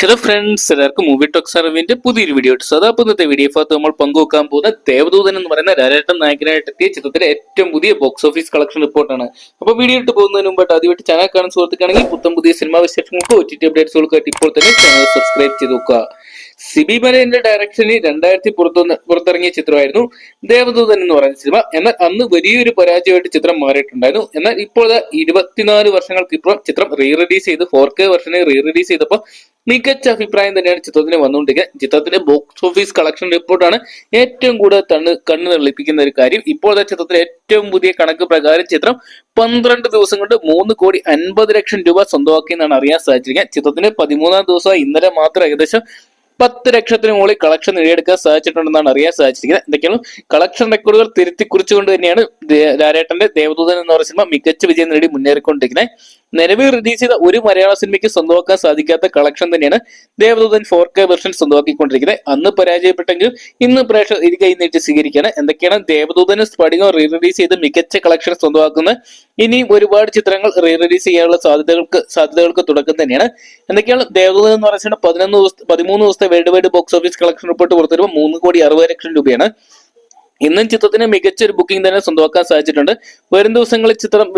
Hello friends എല്ലാവർക്കും movie talks സർവിന്റെ പുതിയൊരു വീഡിയോ ഇട്ടു അതാ ഇന്നത്തെ വീഡിയോ ഭാഗത്ത് നമ്മൾ പങ്കുവെക്കാൻ പോകുന്ന ദേവദൂതൻ എന്ന് പറയുന്ന രാജേട്ടൻ നായകനായിട്ട് എത്തിയ ചിത്രത്തിലെ ഏറ്റവും പുതിയ ബോക്സ് ഓഫീസ് കളക്ഷൻ റിപ്പോർട്ടാണ് അപ്പോൾ വീഡിയോ ഇട്ട് പോകുന്നതിന് മുമ്പായിട്ട് ആദ്യമായിട്ട് ചാനൽ കാണുന്ന സുഹൃത്തുക്കാണെങ്കിൽ പുത്തം പുതിയ സിനിമാ വിശേഷങ്ങൾക്ക് ഒ ടി ടി അപ്ഡേറ്റ്സുകൾക്കായിട്ട് ഇപ്പോൾ തന്നെ ചാനൽ സബ്സ്ക്രൈബ് ചെയ്ത് നോക്കുക സിബി മലയന്റെ ഡയറക്ഷനിൽ രണ്ടായിരത്തി പുറത്തുനിന്ന് പുറത്തിറങ്ങിയ ചിത്രമായിരുന്നു ദേവദൂതൻ എന്ന് പറയുന്ന സിനിമ എന്നാൽ അന്ന് വലിയൊരു പരാജയമായിട്ട് ചിത്രം മാറിയിട്ടുണ്ടായിരുന്നു. എന്നാൽ ഇപ്പോൾ ഇരുപത്തിനാല് വർഷങ്ങൾക്ക് ഇപ്പുറം ചിത്രം റീ റിലീസ് ചെയ്ത് ഫോർ കെ വെർഷനെ റീ റിലീസ് ചെയ്തപ്പോൾ മികച്ച അഭിപ്രായം തന്നെയാണ് ചിത്രത്തിന് വന്നുകൊണ്ടിരിക്കുന്നത്. ചിത്രത്തിന്റെ ബോക്സ് ഓഫീസ് കളക്ഷൻ റിപ്പോർട്ടാണ് ഏറ്റവും കൂടുതൽ തണ്ണ് കണ്ണു തെളിപ്പിക്കുന്ന ഒരു കാര്യം. ഇപ്പോഴത്തെ ചിത്രത്തിലെ ഏറ്റവും പുതിയ കണക്ക് പ്രകാരം ചിത്രം പന്ത്രണ്ട് ദിവസം കൊണ്ട് മൂന്ന് കോടി അൻപത് ലക്ഷം രൂപ സ്വന്തമാക്കി എന്നാണ് അറിയാൻ സാധിച്ചിരിക്കുന്നത്. ചിത്രത്തിന് പതിമൂന്നാം ദിവസം ഇന്നലെ മാത്രം ഏകദേശം പത്ത് ലക്ഷത്തിന് മുകളിൽ കളക്ഷൻ നേടിയെടുക്കാൻ സാധിച്ചിട്ടുണ്ടെന്നാണ് അറിയാൻ സാധിച്ചിരിക്കുന്നത്. എന്തൊക്കെയാണ്? കളക്ഷൻ റെക്കോർഡുകൾ തിരുത്തി കുറിച്ചുകൊണ്ട് തന്നെയാണ് രാരേട്ടന്റെ ദേവദൂതൻ എന്ന് പറയുന്ന സിനിമ മികച്ച വിജയം നേടി മുന്നേറിക്കൊണ്ടിരിക്കുന്നത്. നിലവിൽ റിലീസ് ചെയ്ത ഒരു മലയാള സിനിമയ്ക്ക് സ്വന്തമാക്കാൻ സാധിക്കാത്ത കളക്ഷൻ തന്നെയാണ് ദേവദൂതൻ ഫോർ കെ വെർഷൻ സ്വന്തമാക്കിക്കൊണ്ടിരിക്കുന്നത്. അന്ന് പരാജയപ്പെട്ടെങ്കിലും ഇന്ന് പ്രേക്ഷകർ ഇത് കൈ നീട്ടി സ്വീകരിക്കുകയാണ്. എന്തൊക്കെയാണ് ദേവദൂതന് സ്ഫടികം റീ റിലീസ് ചെയ്ത് മികച്ച കളക്ഷൻ സ്വന്തമാക്കുന്ന ഇനിയും ഒരുപാട് ചിത്രങ്ങൾ റീ റിലീസ് ചെയ്യാനുള്ള സാധ്യതകൾക്ക് സാധ്യതകൾക്ക് തുടക്കം തന്നെയാണ്. എന്തൊക്കെയാണ് ദേവദൂതൻ എന്ന് പറയുന്നത്? പതിനൊന്ന് ദിവസം പതിമൂന്ന് ദിവസത്തെ world wide box office collection report പുറത്തുവരുമ്പോൾ മൂന്ന് കോടി അറുപത് ലക്ഷം രൂപയാണ്. ഇന്നും ചിത്രത്തിന് മികച്ച ഒരു ബുക്കിംഗ് തന്നെ സ്വന്തമാക്കാൻ സാധിച്ചിട്ടുണ്ട്. വരും ദിവസങ്ങളിൽ ചിത്രം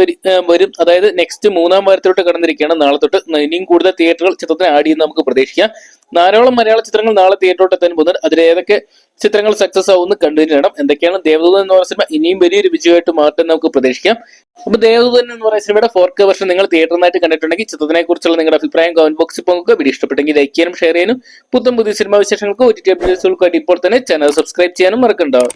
വരും അതായത് നെക്സ്റ്റ് മൂന്നാം വാരത്തിലോട്ട് കടന്നിരിക്കുകയാണ്. നാളെ തൊട്ട് ഇനിയും കൂടുതൽ തിയേറ്ററുകൾ ചിത്രത്തിന് ആഡ് ചെയ്യുന്ന നമുക്ക് പ്രതീക്ഷിക്കാം. ധാരാളം മലയാള ചിത്രങ്ങൾ നാളെ തിയേറ്ററിലോട്ട് എത്താൻ പോകുന്നുണ്ട്. അതിൽ ഏതൊക്കെ ചിത്രങ്ങൾ സക്സസ് ആവുമെന്ന് കണ്ടുവരണം എന്തൊക്കെയാണ് ദേവദൂതൻ എന്ന് പറയുന്ന സിനിമ ഇനിയും വലിയൊരു വിജയമായിട്ട് മാറ്റം നമുക്ക് പ്രതീക്ഷിക്കാം. അപ്പൊ ദേവദൂതൻ എന്ന് പറയുന്ന സിനിമയുടെ ഫോർ കെ വർഷം നിങ്ങൾ തിയേറ്ററിനായിട്ട് കണ്ടിട്ടുണ്ടെങ്കിൽ ചിത്രത്തിനെ കുറിച്ചുള്ള നിങ്ങളുടെ അഭിപ്രായം കമന്റ് ബോക്സിൽ പോകുക വീഡിയോ ഇഷ്ടപ്പെട്ടെങ്കിൽ ലൈക്ക് ചെയ്യാനും ഷെയർ ചെയ്യാനും. പുത്തൻ പുതിയ സിനിമാ വിശേഷങ്ങൾക്ക് ഒ ടി ടി ഇപ്പോൾ തന്നെ ചാനൽ സബ്സ്ക്രൈബ് ചെയ്യാനും മറക്കണ്ടാവും